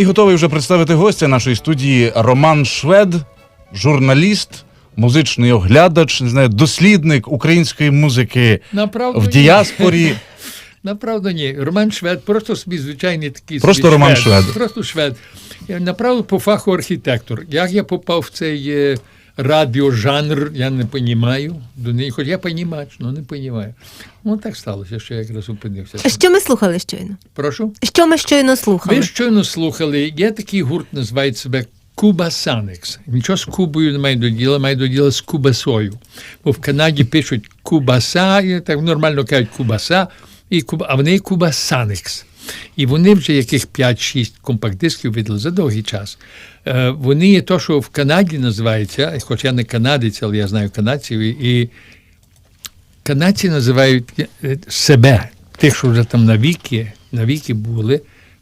І готовий вже представити гостя нашої студії Роман Швед, журналіст, музичний оглядач, не знаю, дослідник української музики Направду в ні. діаспорі. Направду ні. Роман Швед, просто собі звичайний такий Просто собі Роман Швед. Просто швед. Я направду по фаху архітектор. Як я попав в цей е, радіожанр, я не розумію. До неї, хоч я понімач, але не розумію. Ну так сталося, що я якраз опинився. Що ми слухали щойно? Прошу. Що ми щойно слухали? Ви щойно слухали, є такий гурт, називають себе Куба Санекс. Нічого з Кубою немає до діла, має до діла з Кубасою. Бо в Канаді пишуть Кубаса, і так нормально кажуть Кубаса, і Куба, а вони Куба Санекс. І вони вже яких 5-6 компакт-дисків видали за довгий час. Е, вони є то, що в Канаді називається, хоч я не канадець, але я знаю канадців, і, канадці називають е, себе, тих, що вже там навіки, навіки були,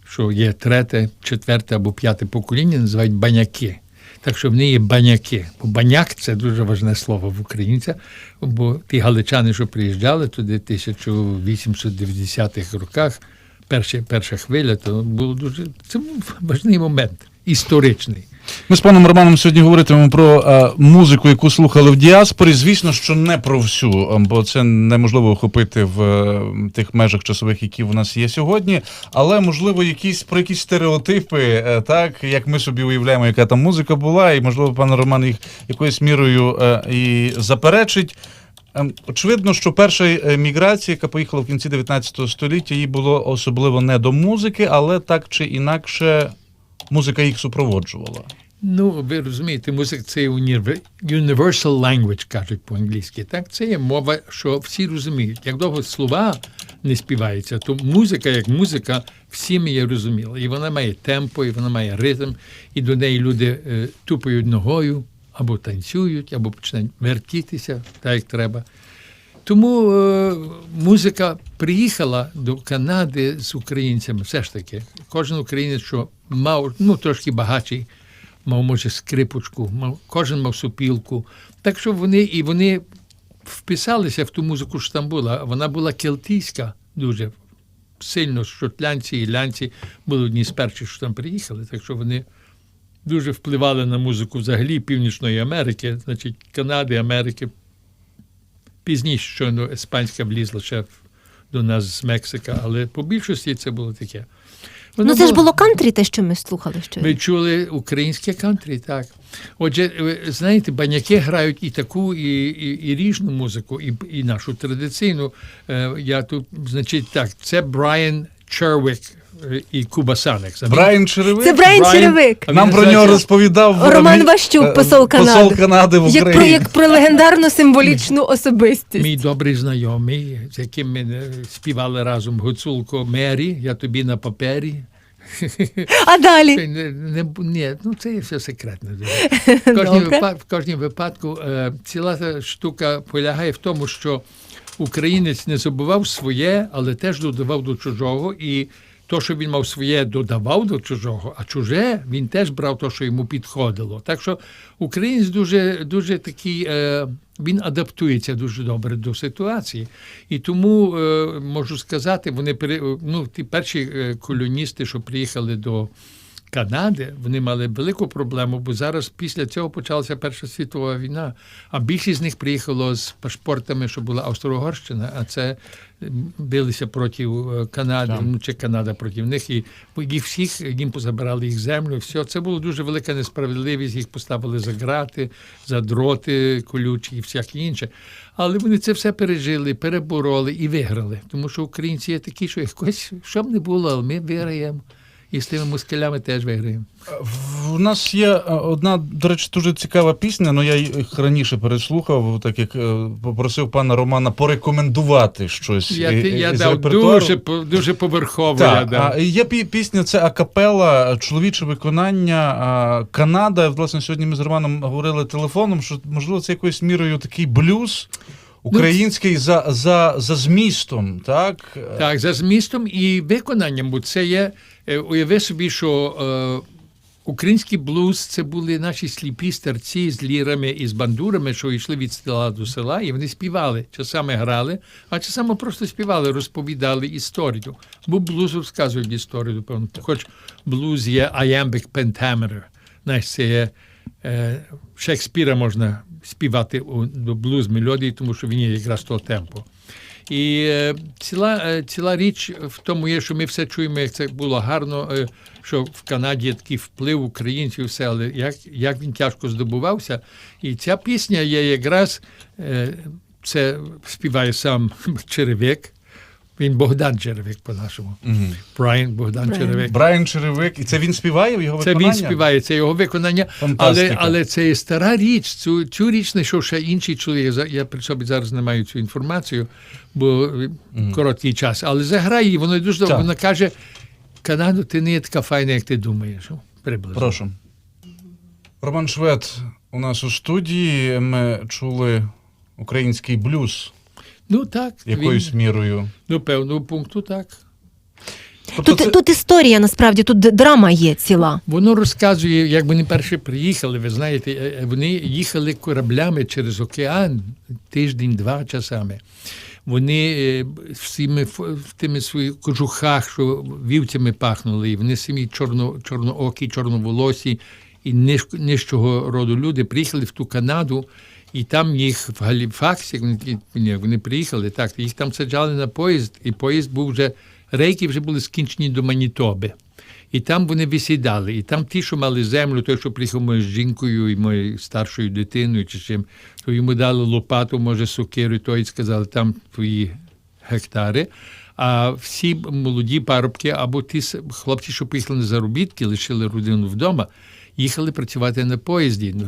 що є третє, четверте або п'яте покоління, називають баняки. Так що вони є баняки. Бо баняк це дуже важне слово в українця, бо ті галичани, що приїжджали туди в 1890-х роках, перша, перша хвиля, то було дуже це був важний момент, історичний. Ми з паном Романом сьогодні говоритимемо про е, музику, яку слухали в діаспорі. Звісно, що не про всю, е, бо це неможливо охопити в е, тих межах часових, які в нас є сьогодні. Але можливо, якісь про якісь стереотипи, е, так як ми собі уявляємо, яка там музика була, і можливо, пан Роман їх якоюсь мірою е, і заперечить. Ем, Очевидно, що перша е, міграція, яка поїхала в кінці 19 століття, їй було особливо не до музики, але так чи інакше музика їх супроводжувала. Ну, ви розумієте, музика це є universal language, кажуть по-англійськи. Так, це є мова, що всі розуміють. Як довго слова не співаються, то музика, як музика, всім її розуміла. І вона має темпо, і вона має ритм, і до неї люди е, тупають ногою, або танцюють, або починають вертітися, так як треба. Тому е, музика приїхала до Канади з українцями. Все ж таки, кожен українець, що мав ну трошки багатший, мав може скрипочку, мав, кожен мав супілку. Так що вони і вони вписалися в ту музику, що там була. Вона була кельтійська дуже сильно. Шотлянці і лянці були одні з перших, що там приїхали. Так що вони дуже впливали на музику взагалі Північної Америки, значить Канади, Америки. Пізніше, щойно іспанська влізла ще до нас з Мексика, але по більшості це було таке. Воно Ну це ж було кантрі, те, що ми слухали щойно. ви чули українське кантрі, так. Отже, ви знаєте, баняки грають і таку, і, і, і ріжну музику, і, і нашу традиційну. Е, Я тут, значить, так, це Брайан Червік е, і Куба Санекс. Брайан Черевик. Це Брайан Брайан- Черевик. Нам про нього розповідав Роман мій- Ващук, е, посол Канади. посол Канади в Як про, як про легендарну символічну особистість. Мій добрий знайомий, з яким ми е, співали разом Гуцулко Мері, я тобі на папері. А далі? Не, не, ні, ну це є все секретно. В кожній, випад, в кожній випадку е, ціла штука полягає в тому, що українець не забував своє, але теж додавав до чужого. І то, що він мав своє, додавав до чужого, а чуже він теж брав те, що йому підходило. Так що українець дуже, дуже такий. Е, він адаптується дуже добре до ситуації. І тому е, можу сказати, вони ну, ті перші е, колоністи, що приїхали до Канади, вони мали велику проблему, бо зараз після цього почалася Перша світова війна. А більшість з них приїхало з пашпортами, що була Австро-Угорщина, а це билися проти е, Канади, ну чи Канада проти них. І їх всіх їм позабирали їх землю. Все це було дуже велика несправедливість. Їх поставили за грати, за дроти колючі і всяке інше. Але вони це все пережили, перебороли і виграли. Тому що українці є такі, що якось що б не було, але ми виграємо. І з тими москалями теж виграємо. У нас є е, одна, до речі, дуже цікава пісня, але я їх раніше переслухав, так як е, попросив пана Романа порекомендувати щось. Я, е, е, я з дав репертуару. дуже, дуже поверхово. я дав. є пісня, це акапела, чоловіче виконання. Канада. Власне, сьогодні ми з Романом говорили телефоном, що можливо це якоюсь мірою такий блюз український за, за, за змістом, так? Так, за змістом і виконанням, бо це є, е, уяви собі, що е, український блуз це були наші сліпі старці з лірами і з бандурами, що йшли від села до села, і вони співали. Часами грали, а часами просто співали, розповідали історію. Бо блуз розказують історію. Хоч блуз є iambic pentameter. Знаєш, це є е, Шекспіра можна співати блюз мелодії, тому що він є якраз того темпу. І е, ціла, е, ціла річ в тому є, що ми все чуємо, як це було гарно, е, що в Канаді є такий вплив українців, все, але як, як він тяжко здобувався. І ця пісня є якраз це співає сам Черевик. Він Богдан Черевик по-нашому. Мгм. Брайан Богдан Брайан. Черевик. Брайан Черевик. І це він співає в його Це він співає, це його виконання. Але, Фантастика. але це є стара річ. Цю, цю річ знайшов ще інший чоловік. Я за- Я при собі зараз не маю цю інформацію, бо е, короткий час. Але заграє її, воно дуже добре. Вона каже: Канаду, ти не є така файна, як ти думаєш. Приблизно. Прошу. Роман Швед у нас у студії. Ми чули український блюз Ну так, якоюсь він, мірою. до певного пункту так. Тобто Тут, це- тут історія насправді, тут драма є ціла. Воно розказує, як вони перші приїхали. Ви знаєте, е, е, вони їхали кораблями через океан тиждень-два часами. Вони е, всіми в тими своїх кожухах, що вівцями пахнули, і вони самі чорно, чорноокі, чорноволосі і нижчого роду люди приїхали в ту Канаду, і там їх в Галіфаксі, ні, вони приїхали, так, їх там саджали на поїзд, і поїзд був вже, рейки вже були скінчені до Манітоби. І там вони висідали. І там ті, що мали землю, той, що приїхав моєю жінкою і моєю старшою дитиною, чи чим, то йому дали лопату, може, сокиру, і той сказали, там твої гектари. А всі молоді парубки або ті хлопці, що поїхали на заробітки, лишили родину вдома, їхали працювати на поїзді. Ну,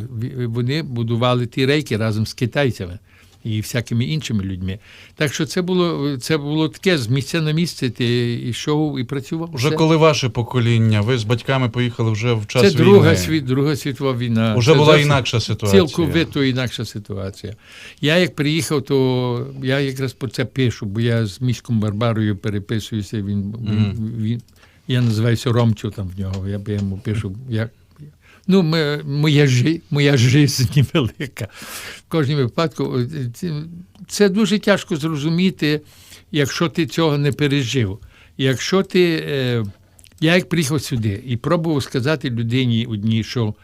Вони будували ті рейки разом з китайцями і всякими іншими людьми. Так що це було, це було таке з місця на місце, ти йшов і працював. Вже коли ваше покоління, ви з батьками поїхали вже в час Це друга, війни. світ, друга світова війна. Уже Це була інакша ситуація. Цілковито інакша ситуація. Я як приїхав, то я якраз про це пишу, бо я з міськом Барбарою переписуюся. Він, він, він, я називаюся Ромчу там в нього. Я йому пишу, як. Ну, ми, моя, жи, моя жизнь невелика. В кожному випадку це дуже тяжко зрозуміти, якщо ти цього не пережив. Якщо ти. Е, я як приїхав сюди і пробував сказати людині одній, що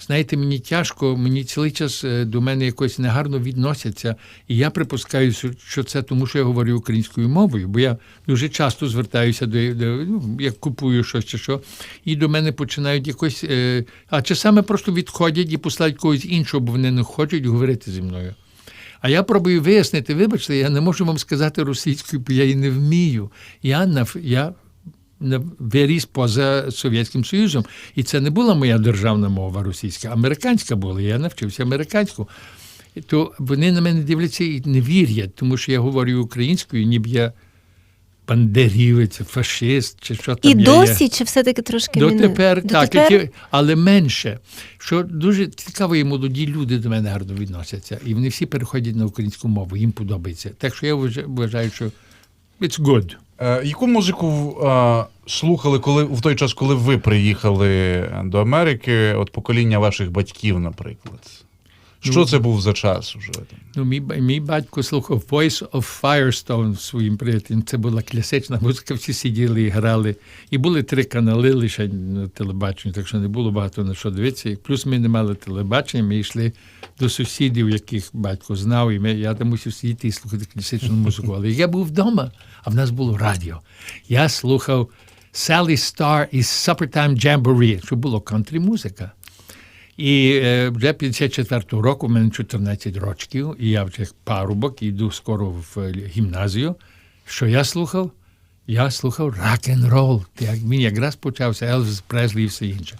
знаєте, мені тяжко, мені цілий час е, до мене якось негарно відносяться. І я припускаю, що- це тому, що я говорю українською мовою, бо я дуже часто звертаюся до, до ну, як купую щось чи що, і до мене починають якось. Е, а часами просто відходять і послають когось іншого, бо вони не хочуть говорити зі мною. А я пробую вияснити, вибачте, я не можу вам сказати російською, бо я її не вмію. Я, я виріс поза Совєтським Союзом. І це не була моя державна мова російська, американська була. Я навчився американську. То вони на мене дивляться і не вірять, тому що я говорю українською, ніби я бандерівець, фашист, чи що там І я є. досі, чи все-таки трошки міни- Дотепер, так, Дотепер? але менше. Що дуже цікаво, і молоді люди до мене гарно відносяться. І вони всі переходять на українську мову, їм подобається. Так що я вважаю, що it's good. Е, Яку музику е, слухали коли в той час, коли ви приїхали до Америки, от покоління ваших батьків, наприклад? Що Ну, це був за час уже? Ну, мій, мій батько слухав Voice of Firestone своїм приятелем. Це була класична музика, всі сиділи і грали. І були три канали лише на телебаченні, так що не було багато на що дивитися. І Плюс ми не мали телебачення, ми йшли до сусідів, яких батько знав, і ми, я там мусив сидіти і слухати класичну музику. Але я був вдома, а в нас було радіо. Я слухав Sally Star із Suppertime Jamboree, що було кантрі-музика. І вже 54-го року, в мене 14 років, і я вже парубок, і йду скоро в е, гімназію. Що я слухав? Я слухав рок-н-рол. Як він якраз почався Елвіс Преслі і все інше.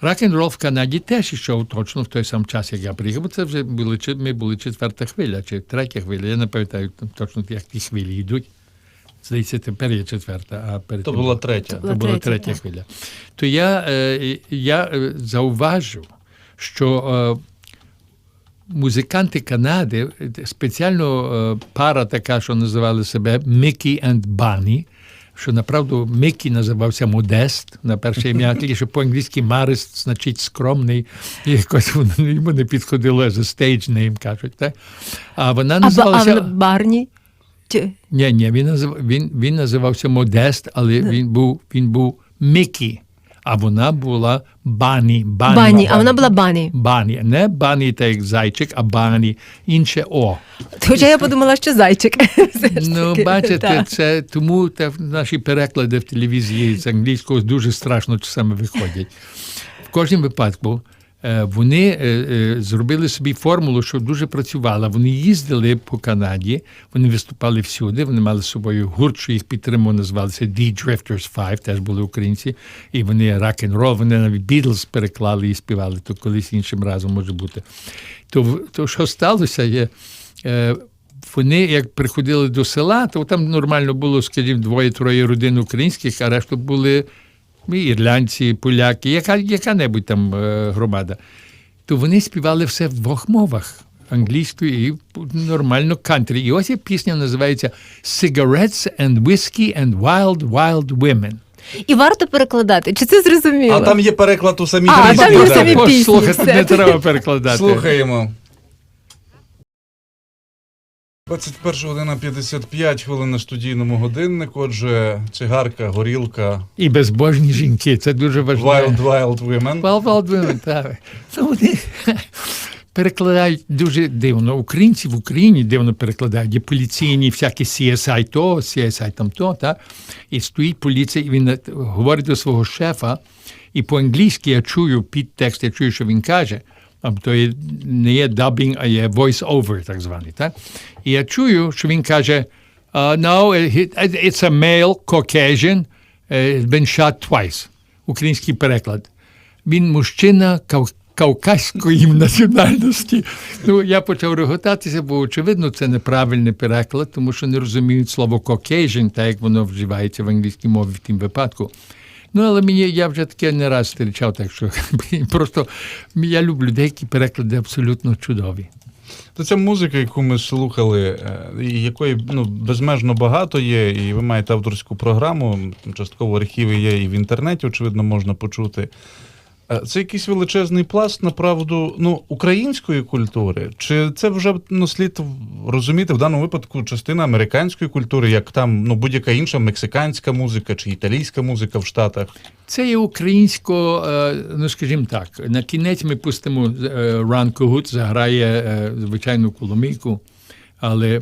Рок-н-рол в Канаді теж ішов точно в той сам час, як я приїхав. Це вже були, чи- ми були четверта хвиля чи третя хвиля. Я не пам'ятаю точно, як ті хвилі йдуть. Здається, тепер є четверта, а перед То тим була третя. була це була третя, третя хвиля. То я, е, я е, зауважив, що е, музиканти Канади, спеціально е, пара така, що називали себе Mickey and Bunny, що направду Миккі називався Модест на перше ім'я, тільки що по-англійськи Марист значить скромний, і якось йому не підходило a stage name, кажуть. Так? А вона А, а Барні? Ні, ні, він, назив... він, він називався Модест, але він був, він був Мікі, а вона була Бані. Бані, Бані, а вона була Бані. Бані. Не Бані, так як зайчик, а Бані. Інше О. Хоча я подумала, що зайчик. Ну, бачите, це тому те, наші переклади в телевізії з англійського дуже страшно часами виходять. В кожному випадку вони е, е, зробили собі формулу, що дуже працювала. Вони їздили по Канаді, вони виступали всюди, вони мали з собою гурт, що їх підтримував, називалися The Drifters 5, теж були українці, і вони рок-н-рол, вони навіть Beatles переклали і співали, то колись іншим разом може бути. То, то що сталося, є. Е, вони як приходили до села, то там нормально було, скажімо, двоє-троє родин українських, а решта були ірландці, поляки, яка, яка-небудь там е, громада. То вони співали все в двох мовах англійською і нормально кантрі. І ось є пісня називається Cigarettes and Whiskey and Wild Wild Women. І варто перекладати. Чи це зрозуміло? А там є переклад у самій А, пісні, там є самі пісні, Послухати все. не треба перекладати. Слухаємо. 21 година 55 хвилин на студійному годиннику. Отже, цигарка, горілка, І безбожні жінки. Це дуже важливо. Wild Wild Women. Wild Wild Women, так. Ну, вони перекладають дуже дивно. Українці в Україні дивно перекладають. Є поліційні, всякі CSI то, CSI там то, так? І стоїть поліція, і він говорить до свого шефа, і по-англійськи я чую підтекст, я чую, що він каже. Є, не є дабінг, а є voice-over, так званий. Так? І я чую, що він каже, uh, no, it- it's a male Caucasian, uh, been shot twice. Український переклад. Він мужчина кав- кавказької національності. Ну, я почав реготатися, бо очевидно, це неправильний переклад, тому що не розуміють слово Caucasian, так як воно вживається в англійській мові в тім випадку. Ну, але мені я вже таке не раз зустрічав, так що просто я люблю деякі переклади абсолютно чудові. То ця музика, яку ми слухали, е, і якої ну, безмежно багато є, і ви маєте авторську програму, частково архіви є і в інтернеті, очевидно, можна почути. Е, Це якийсь величезний пласт, направду, ну, української культури. Чи це вже ну, слід розуміти в даному випадку частина американської культури, як там ну, будь-яка інша мексиканська музика чи італійська музика в Штатах? Це є українсько, е, ну скажімо так, на кінець ми пустимо е, Ран Когут, заграє звичайну коломийку, але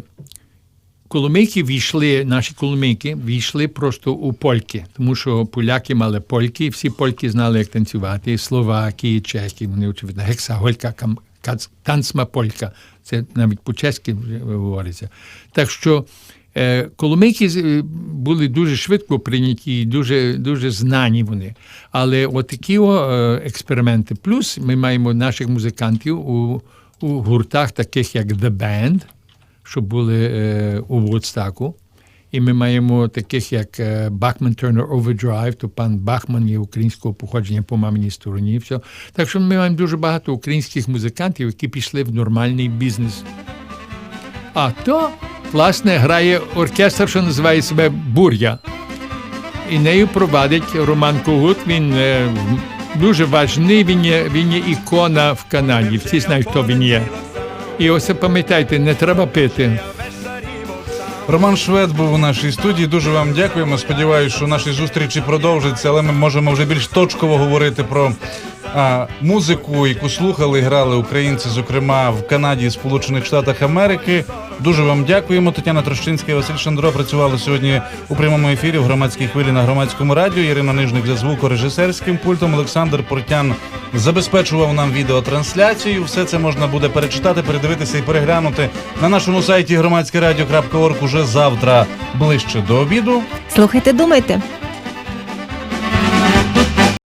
коломийки війшли, наші коломийки війшли просто у польки, тому що поляки мали польки, всі польки знали, як танцювати, і словаки, чехи, вони очевидно, гексаголька, танцма полька, це навіть по-чеськи говориться. Так що Е, Коломийки е, були дуже швидко прийняті, і дуже, дуже знані вони. Але от такі о, е, експерименти. Плюс ми маємо наших музикантів у, у гуртах, таких як The Band, що були е, у Вудстаку. І ми маємо таких, як Bachman Turner Overdrive, то пан Бахман є українського походження по маминій стороні. Все. Так що ми маємо дуже багато українських музикантів, які пішли в нормальний бізнес. А то, власне, грає оркестр, що називає себе Бур'я. І нею провадить Роман Когут. Він е, дуже важний, він є, він є ікона в Канаді. Всі знають, хто він є. І ось пам'ятайте, не треба пити. Роман Швед був у нашій студії. Дуже вам дякуємо. Сподіваюся, що наші зустрічі продовжаться, але ми можемо вже більш точково говорити про а, музику, яку слухали грали українці, зокрема в Канаді Сполучених Штатах Америки. Дуже вам дякуємо. Тетяна Трощинська і Василь Шандро працювали сьогодні у прямому ефірі в громадській хвилі на громадському радіо. Ірина Нижник за звукорежисерським пультом. Олександр Портян забезпечував нам відеотрансляцію. Все це можна буде перечитати, передивитися і переглянути на нашому сайті громадськерадіо.орг уже завтра ближче до обіду. Слухайте, думайте.